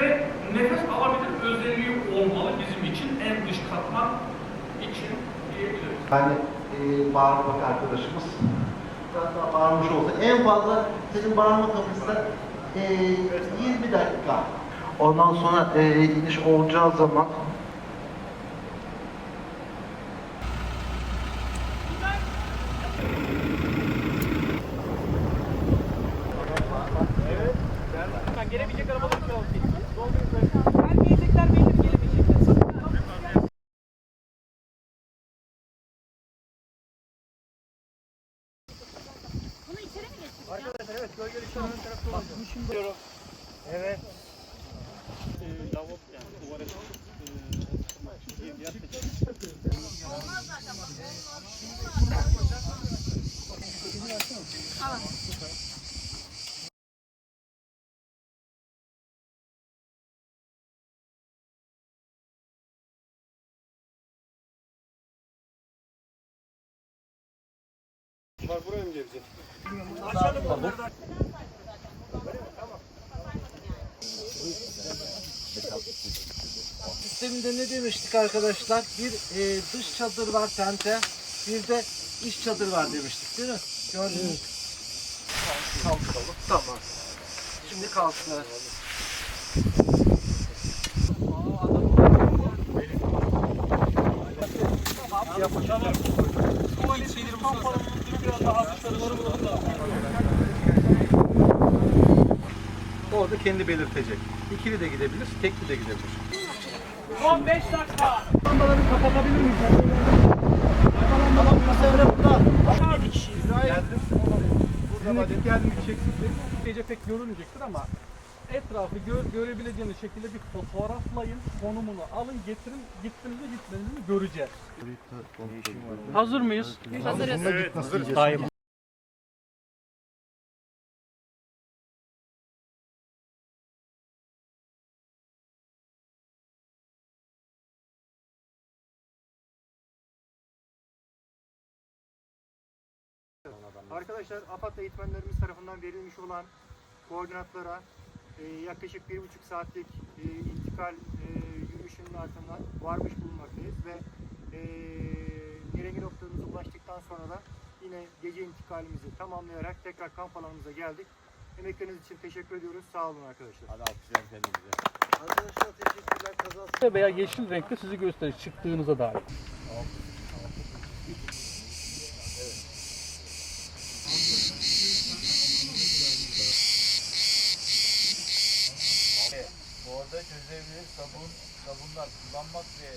ve nefes alabilir özelliği olmalı bizim için en dış katman için diyebiliriz. Yani e, bağırmak arkadaşımız daha bağırmış olsa en fazla senin bağırma kapasiten e, 20 dakika. Ondan sonra e, iniş olacağı zaman Gelemeyecek arabalar yok. Gelmeyecekler belli gelemeyecekler. Bunu içeri mi geçireceğim? Evet, gölgeli şu an ön tarafta olacak. Bak, şimdi diyorum. Evet. sisteminde ne demiştik arkadaşlar? Bir e, dış çadır var tente, bir de iç çadır var demiştik değil mi? Gördünüz mü? Kalkalım. Tamam. Şimdi kalktılar. Orada kendi belirtecek. İkili de gidebilir, tekli de gidebilir. Son 5 dakika. Geldim. Burada vakit geldim gideceksin. Gece pek görünmeyecektir ama etrafı gör, görebileceğiniz şekilde bir fotoğraflayın, konumunu alın, getirin, gittiniz mi gitmediniz mi göreceğiz. Hazır mıyız? Hazırız. Daima. Arkadaşlar AFAD eğitmenlerimiz tarafından verilmiş olan koordinatlara yaklaşık bir buçuk saatlik e, intikal e, yürüyüşünün ardından varmış bulunmaktayız ve e, gerekli noktamıza ulaştıktan sonra da yine gece intikalimizi tamamlayarak tekrar kamp alanımıza geldik. Emekleriniz için teşekkür ediyoruz. Sağ olun arkadaşlar. Arkadaşlar teşekkürler kazası. Veya yeşil renkte sizi gösterir çıktığınıza dair. Orada çözebilir sabun, sabunlar kullanmak ve